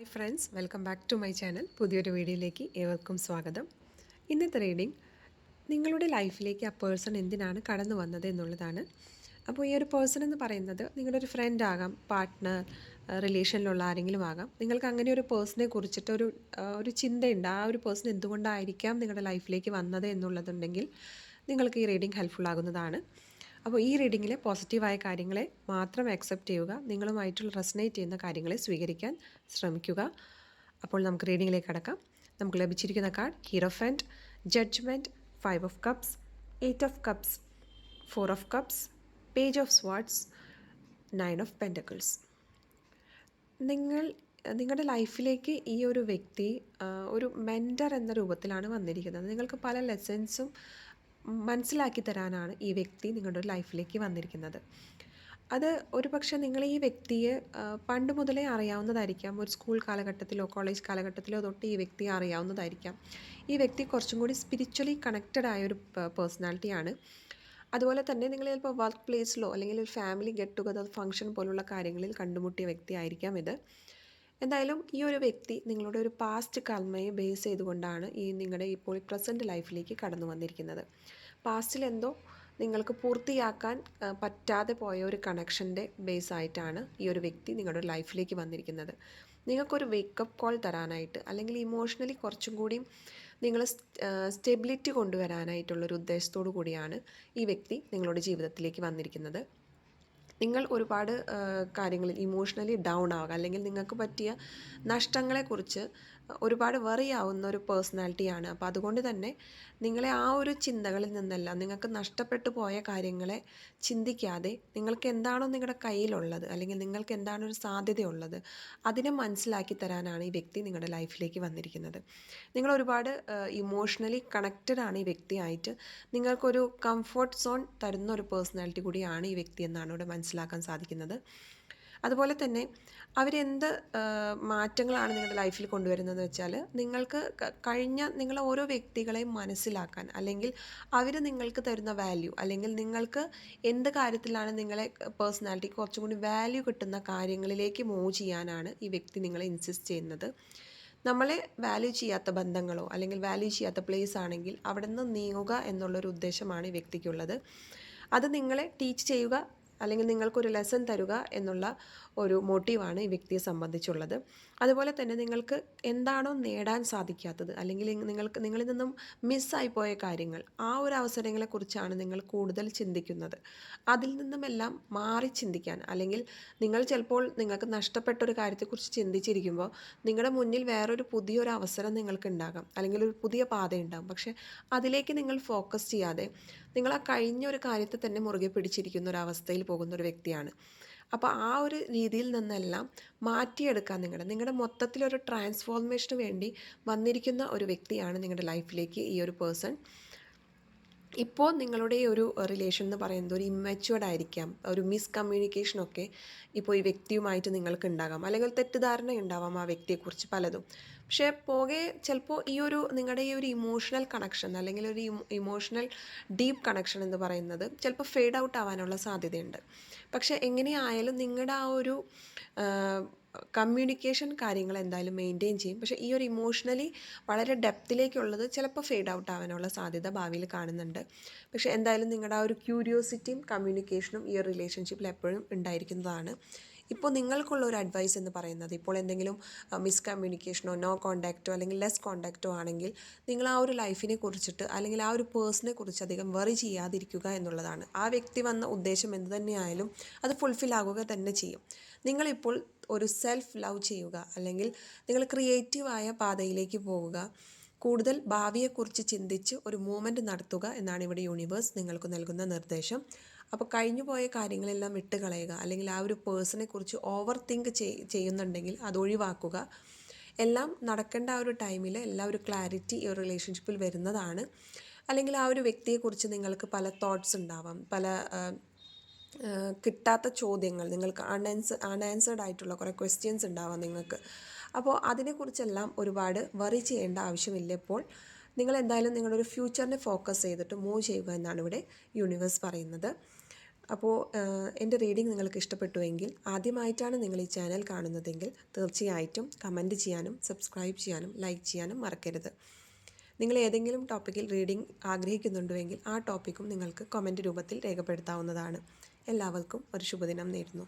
Hi friends welcome back to my channel പുതിയൊരു വീഡിയോയിലേക്ക് ഏവർക്കും സ്വാഗതം. ഇന്നത്തെ റീഡിംഗ് നിങ്ങളുടെ ലൈഫിലേക്ക് ആ പേഴ്സൺ എന്തിനാണ് കടന്നു വന്നത് എന്നുള്ളതാണ്. അപ്പോൾ ഈ ഒരു പേഴ്സൺ എന്ന് പറയുന്നത് നിങ്ങളുടെ ഒരു ഫ്രണ്ട് ആകാം പാർട്ട്ണർ റിലേഷനിലുള്ള ആരെങ്കിലും ആകാം. നിങ്ങൾക്ക് അങ്ങനെ ഒരു പേഴ്സണെ കുറിച്ചിട്ട് ഒരു ഒരു ചിന്തയുണ്ട്. ആ ഒരു പേഴ്സൺ എന്തുകൊണ്ടായിരിക്കാം നിങ്ങളുടെ ലൈഫിലേക്ക് വന്നത് എന്നുള്ളതുണ്ടെങ്കിൽ നിങ്ങൾക്ക് ഈ റീഡിംഗ് ഹെൽപ്ഫുൾ ആകുന്നതാണ്. അപ്പോൾ ഈ റീഡിങ്ങിലെ പോസിറ്റീവായ കാര്യങ്ങളെ മാത്രം അക്സെപ്റ്റ് ചെയ്യുക നിങ്ങളുമായിട്ടുള്ള റെസനേറ്റ് ചെയ്യുന്ന കാര്യങ്ങളെ സ്വീകരിക്കാൻ ശ്രമിക്കുക. അപ്പോൾ നമുക്ക് റീഡിങ്ങിലേക്ക് കടക്കാം. നമുക്ക് ലഭിച്ചിരിക്കുന്ന card hierophant judgement five of cups eight of cups four of cups page of swords nine of pentacles നിങ്ങൾ നിങ്ങളുടെ ലൈഫിലേക്ക് ഈ ഒരു വ്യക്തി ഒരു മെന്റർ എന്ന രൂപത്തിലാണ് വന്നിരിക്കുന്നത്. നിങ്ങൾക്ക് പല ലെസൺസും മനസ്സിലാക്കി തരാനാണ് ഈ വ്യക്തി നിങ്ങളുടെ ലൈഫിലേക്ക് വന്നിരിക്കുന്നത്. അത് ഒരു പക്ഷേ നിങ്ങൾ ഈ വ്യക്തിയെ പണ്ട് മുതലേ അറിയാവുന്നതായിരിക്കാം. ഒരു സ്കൂൾ കാലഘട്ടത്തിലോ കോളേജ് കാലഘട്ടത്തിലോ തൊട്ട് ഈ വ്യക്തിയെ അറിയാവുന്നതായിരിക്കാം. ഈ വ്യക്തി കുറച്ചും കൂടി സ്പിരിച്വലി കണക്റ്റഡ് ആയ ഒരു പേഴ്സണാലിറ്റിയാണ് അതുപോലെ തന്നെ നിങ്ങൾ ചിലപ്പോൾ വർക്ക് പ്ലേസിലോ അല്ലെങ്കിൽ ഒരു ഫാമിലി ഗെറ്റ് ടുഗദർ ഫംഗ്ഷൻ പോലുള്ള കാര്യങ്ങളിൽ കണ്ടുമുട്ടിയ വ്യക്തിയായിരിക്കാം ഇത്. എന്തായാലും ഈ ഒരു വ്യക്തി നിങ്ങളുടെ ഒരു പാസ്റ്റ് കർമ്മയെ ബേസ് ചെയ്തുകൊണ്ടാണ് ഈ നിങ്ങളുടെ ഇപ്പോൾ പ്രസന്റ് ലൈഫിലേക്ക് കടന്നു വന്നിരിക്കുന്നത്. പാസ്റ്റിൽ എന്തോ നിങ്ങൾക്ക് പൂർത്തിയാക്കാൻ പറ്റാതെ പോയ ഒരു കണക്ഷന്റെ ബേസ് ആയിട്ടാണ് ഈ ഒരു വ്യക്തി നിങ്ങളുടെ ലൈഫിലേക്ക് വന്നിരിക്കുന്നത്. നിങ്ങൾക്കൊരു വേക്കപ്പ് കോൾ തരാനായിട്ട് അല്ലെങ്കിൽ ഇമോഷണലി കുറച്ചും കൂടി നിങ്ങൾ സ്റ്റെബിലിറ്റി കൊണ്ടുവരാനായിട്ടുള്ളൊരു ഉദ്ദേശത്തോടു കൂടിയാണ് ഈ വ്യക്തി നിങ്ങളുടെ ജീവിതത്തിലേക്ക് വന്നിരിക്കുന്നത്. നിങ്ങൾ ഒരുപാട് കാര്യങ്ങളിൽ ഇമോഷണലി ഡൗൺ ആവുക അല്ലെങ്കിൽ നിങ്ങൾക്ക് പറ്റിയ നഷ്ടങ്ങളെക്കുറിച്ച് ഒരുപാട് വറി ആവുന്ന ഒരു പേഴ്സണാലിറ്റിയാണ് അപ്പോൾ അതുകൊണ്ട് തന്നെ നിങ്ങളെ ആ ഒരു ചിന്തകളിൽ നിന്നല്ല നിങ്ങൾക്ക് നഷ്ടപ്പെട്ടു പോയ കാര്യങ്ങളെ ചിന്തിക്കാതെ നിങ്ങൾക്ക് എന്താണോ നിങ്ങളുടെ കയ്യിലുള്ളത് അല്ലെങ്കിൽ നിങ്ങൾക്ക് എന്താണ് ഒരു സാധ്യതയുള്ളത് അതിനെ മനസ്സിലാക്കി തരാനാണ് ഈ വ്യക്തി നിങ്ങളുടെ ലൈഫിലേക്ക് വന്നിരിക്കുന്നത്. നിങ്ങൾ ഒരുപാട് ഇമോഷണലി കണക്റ്റഡ് ആണ് ഈ വ്യക്തിയായിട്ട്. നിങ്ങൾക്കൊരു കംഫർട്ട് സോൺ തരുന്ന ഒരു പേഴ്സണാലിറ്റി കൂടിയാണ് ഈ വ്യക്തി എന്നാണ് ഇവിടെ മനസ്സിലാക്കാൻ സാധിക്കുന്നത്. അതുപോലെ തന്നെ അവരെന്ത് മാറ്റങ്ങളാണ് നിങ്ങളുടെ ലൈഫിൽ കൊണ്ടുവരുന്നതെന്ന് വെച്ചാൽ നിങ്ങൾക്ക് കഴിഞ്ഞ നിങ്ങളെ ഓരോ വ്യക്തികളെയും മനസ്സിലാക്കാൻ അല്ലെങ്കിൽ അവർ നിങ്ങൾക്ക് തരുന്ന വാല്യൂ അല്ലെങ്കിൽ നിങ്ങൾക്ക് എന്ത് കാര്യത്തിലാണ് നിങ്ങളെ പേഴ്സണാലിറ്റി കുറച്ചും കൂടി വാല്യൂ കിട്ടുന്ന കാര്യങ്ങളിലേക്ക് മൂവ് ചെയ്യാനാണ് ഈ വ്യക്തി നിങ്ങളെ ഇൻസിസ്റ്റ് ചെയ്യുന്നത്. നമ്മളെ വാല്യൂ ചെയ്യാത്ത ബന്ധങ്ങളോ അല്ലെങ്കിൽ വാല്യൂ ചെയ്യാത്ത പ്ലേസ് ആണെങ്കിൽ അവിടെ നിന്ന് നീങ്ങുക എന്നുള്ളൊരു ഉദ്ദേശമാണ് ഈ വ്യക്തിക്കുള്ളത്. അത് നിങ്ങളെ ടീച്ച് ചെയ്യുക അല്ലെങ്കിൽ നിങ്ങൾക്കൊരു ലെസൺ തരുക എന്നുള്ള ഒരു മോട്ടീവാണ് ഈ വ്യക്തിയെ സംബന്ധിച്ചുള്ളത്. അതുപോലെ തന്നെ നിങ്ങൾക്ക് എന്താണോ നേടാൻ സാധിക്കാത്തത് അല്ലെങ്കിൽ നിങ്ങൾക്ക് നിങ്ങളിൽ നിന്നും മിസ്സായി പോയ കാര്യങ്ങൾ ആ ഒരു അവസരങ്ങളെക്കുറിച്ചാണ് നിങ്ങൾ കൂടുതൽ ചിന്തിക്കുന്നത്. അതിൽ നിന്നുമെല്ലാം മാറി ചിന്തിക്കാൻ അല്ലെങ്കിൽ നിങ്ങൾ ചിലപ്പോൾ നിങ്ങൾക്ക് നഷ്ടപ്പെട്ട ഒരു കാര്യത്തെക്കുറിച്ച് ചിന്തിച്ചിരിക്കുമ്പോൾ നിങ്ങളുടെ മുന്നിൽ വേറൊരു പുതിയൊരു അവസരം നിങ്ങൾക്ക് ഉണ്ടാകാം അല്ലെങ്കിൽ ഒരു പുതിയ പാത ഉണ്ടാകും. പക്ഷേ അതിലേക്ക് നിങ്ങൾ ഫോക്കസ് ചെയ്യാതെ നിങ്ങൾ ആ കഴിഞ്ഞ ഒരു കാര്യത്തെ തന്നെ മുറുകെ പിടിച്ചിരിക്കുന്ന ഒരു അവസ്ഥയിൽ പോകുന്ന ഒരു വ്യക്തിയാണ്. അപ്പോൾ ആ ഒരു രീതിയിൽ നിന്നെല്ലാം മാറ്റിയെടുക്കാൻ നിങ്ങളുടെ നിങ്ങളുടെ മൊത്തത്തിലൊരു ട്രാൻസ്ഫോർമേഷന് വേണ്ടി വന്നിരിക്കുന്ന ഒരു വ്യക്തിയാണ് നിങ്ങളുടെ ലൈഫിലേക്ക് ഈ ഒരു പേഴ്സൺ ഇപ്പോൾ നിങ്ങളുടെ ഒരു റിലേഷൻ എന്ന് പറയുന്നത് ഒരു ഇമ്മച്വേർഡ് ആയിരിക്കാം. ഒരു മിസ്കമ്മ്യൂണിക്കേഷൻ ഒക്കെ ഇപ്പോൾ ഈ വ്യക്തിയുമായിട്ട് നിങ്ങൾക്ക് ഉണ്ടാകാം. അല്ലെങ്കിൽ തെറ്റിദ്ധാരണ ഉണ്ടാവാം ആ വ്യക്തിയെക്കുറിച്ച് പലതും. പക്ഷേ പോകെ ചിലപ്പോൾ ഈ ഒരു നിങ്ങളുടെ ഈ ഒരു ഇമോഷണൽ കണക്ഷൻ അല്ലെങ്കിൽ ഒരു ഇമോഷണൽ ഡീപ്പ് കണക്ഷൻ എന്ന് പറയുന്നത് ചിലപ്പോൾ ഫെയ്ഡ് ഔട്ട് ആവാനുള്ള സാധ്യതയുണ്ട്. പക്ഷേ എങ്ങനെയായാലും നിങ്ങളുടെ ആ ഒരു കമ്മ്യൂണിക്കേഷൻ കാര്യങ്ങൾ എന്തായാലും മെയിന്റെയിൻ ചെയ്യും. പക്ഷേ ഈ ഒരു ഇമോഷണലി വളരെ ഡെപ്തിലേക്കുള്ളത് ചിലപ്പോൾ ഫെയ്ഡ് ഔട്ട് ആവാനുള്ള സാധ്യത ഭാവിയിൽ കാണുന്നുണ്ട്. പക്ഷേ എന്തായാലും നിങ്ങളുടെ ആ ഒരു ക്യൂരിയോസിറ്റിയും കമ്മ്യൂണിക്കേഷനും ഈ ഒരു റിലേഷൻഷിപ്പിൽ എപ്പോഴും ഉണ്ടായിരിക്കുന്നതാണ്. ഇപ്പോൾ നിങ്ങൾക്കുള്ള ഒരു അഡ്വൈസ് എന്ന് പറയുന്നത് ഇപ്പോൾ എന്തെങ്കിലും മിസ്കമ്മ്യൂണിക്കേഷനോ നോ കോണ്ടാക്റ്റോ അല്ലെങ്കിൽ ലെസ് കോണ്ടാക്റ്റോ ആണെങ്കിൽ നിങ്ങൾ ആ ഒരു ലൈഫിനെ കുറിച്ചിട്ട് അല്ലെങ്കിൽ ആ ഒരു പേഴ്സണെ കുറിച്ച് അധികം വെറി ചെയ്യാതിരിക്കുക എന്നുള്ളതാണ്. ആ വ്യക്തി വന്ന ഉദ്ദേശം എന്ത് തന്നെയായാലും അത് ഫുൾഫിൽ ആകുക തന്നെ ചെയ്യും. നിങ്ങളിപ്പോൾ ഒരു സെൽഫ് ലവ് ചെയ്യുക അല്ലെങ്കിൽ നിങ്ങൾ ക്രിയേറ്റീവായ പാതയിലേക്ക് പോവുക കൂടുതൽ ഭാവിയെക്കുറിച്ച് ചിന്തിച്ച് ഒരു മൂവ്മെന്റ് നടത്തുക എന്നാണ് ഇവിടെ യൂണിവേഴ്സ് നിങ്ങൾക്ക് നൽകുന്ന നിർദ്ദേശം. അപ്പോൾ കഴിഞ്ഞു പോയ കാര്യങ്ങളെല്ലാം വിട്ട് കളയുക. അല്ലെങ്കിൽ ആ ഒരു പേഴ്സണെ കുറിച്ച് ഓവർ തിങ്ക് ചെയ്യുന്നുണ്ടെങ്കിൽ അത് ഒഴിവാക്കുക. എല്ലാം നടക്കേണ്ട ആ ഒരു ടൈമിൽ എല്ലാ ഒരു ക്ലാരിറ്റി ഈ ഒരു റിലേഷൻഷിപ്പിൽ വരുന്നതാണ്. അല്ലെങ്കിൽ ആ ഒരു വ്യക്തിയെക്കുറിച്ച് നിങ്ങൾക്ക് പല തോട്ട്സ് ഉണ്ടാവാം. പല കിട്ടാത്ത ചോദ്യങ്ങൾ. നിങ്ങൾക്ക് അൺആൻസ് അൺആൻസേർഡ് ആയിട്ടുള്ള കുറേ ക്വസ്റ്റ്യൻസ് ഉണ്ടാവാം നിങ്ങൾക്ക്. അപ്പോൾ അതിനെക്കുറിച്ചെല്ലാം ഒരുപാട് വറി ചെയ്യേണ്ട ആവശ്യമില്ല ഇപ്പോൾ. നിങ്ങൾ എന്തായാലും നിങ്ങളുടെ ഒരു ഫ്യൂച്ചറിനെ ഫോക്കസ് ചെയ്തിട്ട് മൂവ് ചെയ്യുക എന്നാണ് ഇവിടെ യൂണിവേഴ്സ് പറയുന്നത്. അപ്പോൾ എന്റെ റീഡിംഗ് നിങ്ങൾക്ക് ഇഷ്ടപ്പെട്ടുവെങ്കിൽ ആദ്യമായിട്ടാണ് നിങ്ങൾ ഈ ചാനൽ കാണുന്നതെങ്കിൽ തീർച്ചയായിട്ടും കമന്റ് ചെയ്യാനും സബ്സ്ക്രൈബ് ചെയ്യാനും ലൈക്ക് ചെയ്യാനും മറക്കരുത്. നിങ്ങൾ ഏതെങ്കിലും ടോപ്പിക്കിൽ റീഡിംഗ് ആഗ്രഹിക്കുന്നുണ്ടെങ്കിൽ ആ ടോപ്പിക്കും നിങ്ങൾക്ക് കമന്റ് രൂപത്തിൽ രേഖപ്പെടുത്താവുന്നതാണ്. എല്ലാവർക്കും ഒരു ശുഭദിനം നേരുന്നു.